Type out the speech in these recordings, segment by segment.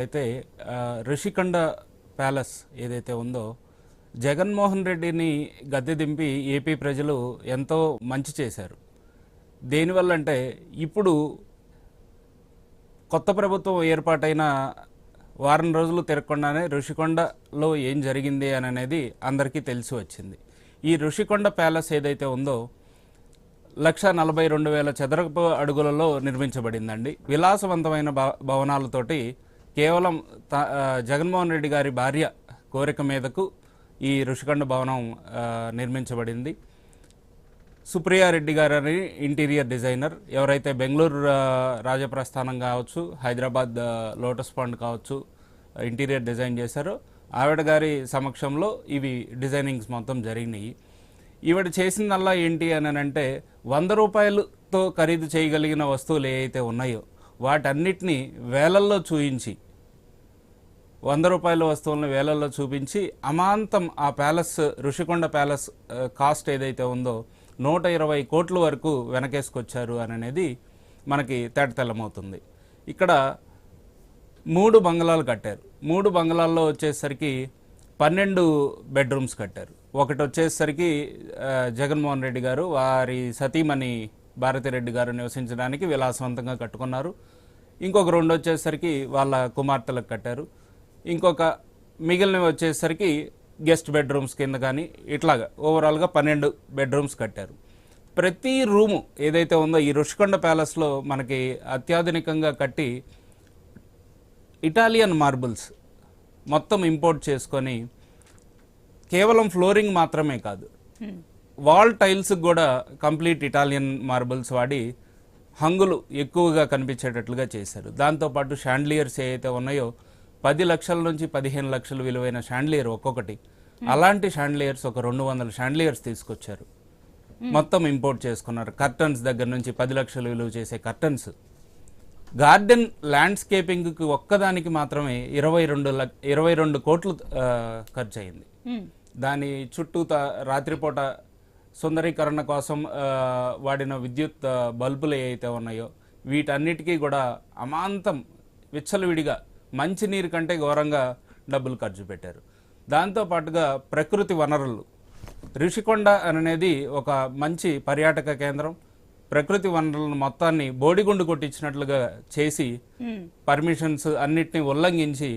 అయితే ఆ, ప్యాలెస్ ఏదైతే ఉందో జగన్మోహన్ రెడ్డిని గద్దె దింపి ఏపీ ప్రజలు ఎంతో మంచి చేశారు. దేనివల్ల అంటే ఇప్పుడు కొత్త ప్రభుత్వం ఏర్పాటైన వారం రోజులు తిరగకుండానే ఋషికొండలో ఏం జరిగింది అని అనేది అందరికీ తెలిసి వచ్చింది. ఈ ఋషికొండ ప్యాలెస్ ఏదైతే ఉందో లక్ష నలభై రెండు వేల చదరపు అడుగులలో నిర్మించబడిందండి. విలాసవంతమైన భవనాలతోటి కేవలం త- జగన్మోహన్ రెడ్డి గారి భార్య కోరిక మీదకు ఈ ఋషికొండ భవనం నిర్మించబడింది. సుప్రియారెడ్డి గారు అని ఇంటీరియర్ డిజైనర్. ఎవరైతే బెంగళూరు రాజప్రస్థానం కావచ్చు హైదరాబాద్ లోటస్ పాండ్ కావచ్చు ఇంటీరియర్ డిజైన్ చేశారో ఆవిడ గారి సమక్షంలో ఇవి డిజైనింగ్స్ మొత్తం జరిగినాయి. ఈవిడ చేసిందల్లా ఏంటి అని అంటే వంద రూపాయలతో ఖరీదు చేయగలిగిన వస్తువులు ఏవైతే ఉన్నాయో వాటన్నిటినీ వేలల్లో చూయించి వంద రూపాయల వస్తువులను వేలల్లో చూపించి అమాంతం ఆ ప్యాలెస్ ఋషికొండ ప్యాలెస్ కాస్ట్ ఏదైతే ఉందో నూట ఇరవై కోట్ల వరకు వెనకేసుకొచ్చారు అని అనేది మనకి తేటతెల్లమవుతుంది. ఇక్కడ మూడు బంగ్లాలు కట్టారు. మూడు బంగ్లాల్లో వచ్చేసరికి పన్నెండు బెడ్రూమ్స్ కట్టారు. ఒకటి వచ్చేసరికి జగన్మోహన్ రెడ్డి గారు వారి సతీమణి భారతిరెడ్డి గారు నివసించడానికి విలాసవంతంగా కట్టుకున్నారు. ఇంకొక రెండు వచ్చేసరికి వాళ్ళ కుమార్తెలకు కట్టారు. ఇంకొక మిగిలినవి వచ్చేసరికి గెస్ట్ బెడ్రూమ్స్ కింద కానీ ఇట్లాగా ఓవరాల్గా పన్నెండు బెడ్రూమ్స్ కట్టారు. ప్రతి రూము ఏదైతే ఉందో ఈ రుషికొండ ప్యాలెస్లో మనకి అత్యాధునికంగా కట్టి ఇటాలియన్ మార్బుల్స్ మొత్తం ఇంపోర్ట్ చేసుకొని కేవలం ఫ్లోరింగ్ మాత్రమే కాదు. వాల్ టైల్స్ కూడా కంప్లీట్ ఇటాలియన్ మార్బుల్స్ వాడి హంగులు ఎక్కువగా కనిపించేటట్లుగా చేశారు. దాంతోపాటు షాండ్లియర్స్ ఏవైతే ఉన్నాయో పది లక్షల నుంచి పదిహేను లక్షలు విలువైన షాండ్లియర్ ఒక్కొక్కటి. అలాంటి షాండ్లియర్స్ ఒక రెండు వందల షాండ్లియర్స్ తీసుకొచ్చారు. మొత్తం ఇంపోర్ట్ చేసుకున్నారు. కర్టన్స్ దగ్గర నుంచి పది లక్షలు విలువ చేసే కర్టన్స్. గార్డెన్ ల్యాండ్స్కేపింగ్కి ఒక్కదానికి మాత్రమే ఇరవై రెండు ఇరవై రెండు కోట్లు ఖర్చు అయింది దాని చుట్టూ రాత్రిపూట సుందరీకరణ కోసం వాడిన విద్యుత్ బల్బులు ఏవైతే ఉన్నాయో వీటన్నిటికీ కూడా అమాంతం విచ్చలవిడిగా మంచినీరు కంటే ఘోరంగా డబ్బులు ఖర్చు పెట్టారు. దాంతో పాటుగా ప్రకృతి వనరులు. రిషికొండ అనేది ఒక మంచి పర్యాటక కేంద్రం. ప్రకృతి వనరులను మొత్తాన్ని బోడిగుండు కొట్టించినట్లుగా చేసి పర్మిషన్స్ అన్నిటిని ఉల్లంఘించి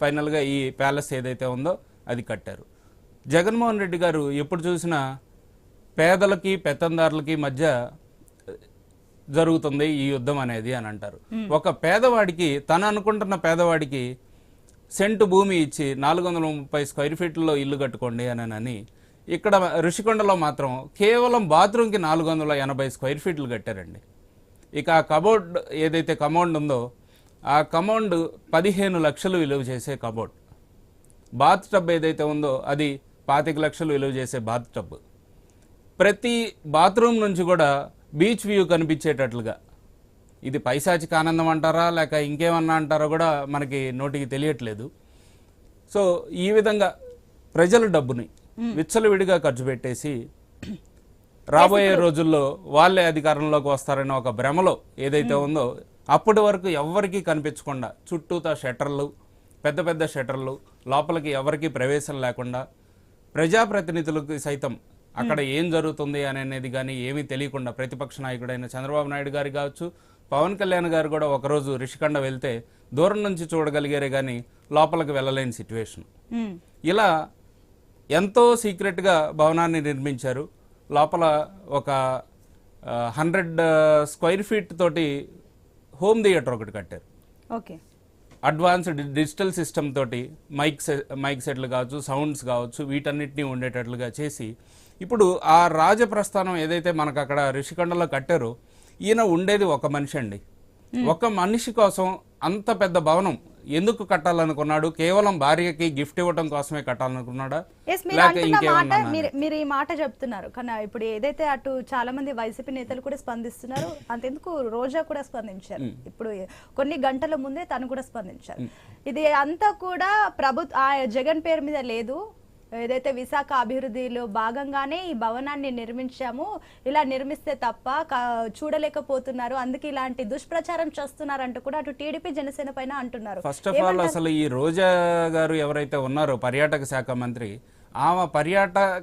ఫైనల్గా ఈ ప్యాలెస్ ఏదైతే ఉందో అది కట్టారు. జగన్మోహన్ రెడ్డి గారు ఎప్పుడు చూసినా పేదలకి పెత్తందారులకి మధ్య జరుగుతుంది ఈ యుద్ధం అనేది అని అంటారు. ఒక పేదవాడికి తను అనుకుంటున్న పేదవాడికి సెంటు భూమి ఇచ్చి నాలుగు వందల ముప్పై స్క్వేర్ ఫీట్లలో ఇల్లు కట్టుకోండి అని అని ఇక్కడ ఋషికొండలో మాత్రం కేవలం బాత్రూమ్కి నాలుగు వందల ఎనభై స్క్వేర్ ఫీట్లు కట్టారండి. ఇక ఆ కబోర్డ్ ఏదైతే కమౌండ్ ఉందో ఆ కమౌండ్ పదిహేను లక్షలు విలువ చేసే కబోర్డ్. బాత్ టబ్ ఏదైతే ఉందో అది పాతిక లక్షలు విలువ చేసే బాత్ టబ్. ప్రతి బాత్రూమ్ నుంచి కూడా బీచ్ వ్యూ కనిపించేటట్లుగా. ఇది పైశాచిక ఆనందం అంటారా లేక ఇంకేమన్నా అంటారో కూడా మనకి నోటికి తెలియట్లేదు. సో ఈ విధంగా ప్రజల డబ్బుని విచ్చలవిడిగా ఖర్చు పెట్టేసి రాబోయే రోజుల్లో వాళ్ళే అధికారంలోకి వస్తారనే ఒక భ్రమలో ఏదైతే ఉందో అప్పటి వరకు ఎవ్వరికీ కనిపించకుండా చుట్టూతా షట్టర్లు పెద్ద పెద్ద షట్టర్లు లోపలికి ఎవరికీ ప్రవేశం లేకుండా ప్రజాప్రతినిధులకు సైతం అక్కడ ఏం జరుగుతుంది అని అనేది కానీ ఏమీ తెలియకుండా ప్రతిపక్ష నాయకుడైన చంద్రబాబు నాయుడు గారు కావచ్చు పవన్ కళ్యాణ్ గారు కూడా ఒకరోజు రిషికొండ వెళ్తే దూరం నుంచి చూడగలిగారే కానీ లోపలికి వెళ్ళలేని సిచ్యువేషన్ ఇలా ఎంతో సీక్రెట్గా భవనాన్ని నిర్మించారు. లోపల ఒక హండ్రెడ్ స్క్వైర్ ఫీట్ తోటి హోమ్ థియేటర్ ఒకటి కట్టారు. ఓకే. అడ్వాన్స్డ్ డిజిటల్ సిస్టమ్ తోటి మైక్ మైక్ సెట్లు కావచ్చు సౌండ్స్ కావచ్చు వీటన్నిటిని ఉండేటట్లుగా చేసి ఇప్పుడు ఆ రాజప్రస్థానం ఏదైతే మనకు అక్కడ ఋషికొండలో కట్టారో ఈయన ఉండేది ఒక మనిషి అండి. ఒక మనిషి కోసం అంత పెద్ద భవనం ఎందుకు కట్టాలనుకున్నాడు? కేవలం భార్యకి గిఫ్ట్ ఇవ్వడం కోసమే కట్టాలనుకున్నాడా? మీరు ఈ మాట చెప్తున్నారు. కానీ ఇప్పుడు ఏదైతే అటు చాలా మంది వైసీపీ నేతలు కూడా స్పందిస్తున్నారు అంతెందుకు రోజా కూడా స్పందించారు. ఇప్పుడు కొన్ని గంటల ముందే తను కూడా స్పందించారు. ఇది అంతా కూడా ప్రభు ఆ జగన్ పేరు మీద లేదు. ఏదైతే విశాఖ అభివృద్ధిలో భాగంగానే ఈ భవనాన్ని నిర్మించాము ఇలా నిర్మిస్తే తప్ప చూడలేకపోతున్నారు. అందుకే ఇలాంటి దుష్ప్రచారం చేస్తున్నారంటూ కూడా అటు టీడీపీ జనసేన పైన అంటున్నారు. ఫస్ట్ ఆఫ్ ఆల్ అసలు ఈ రోజా గారు ఎవరైతే ఉన్నారో పర్యాటక శాఖ మంత్రి ఆమె పర్యాటక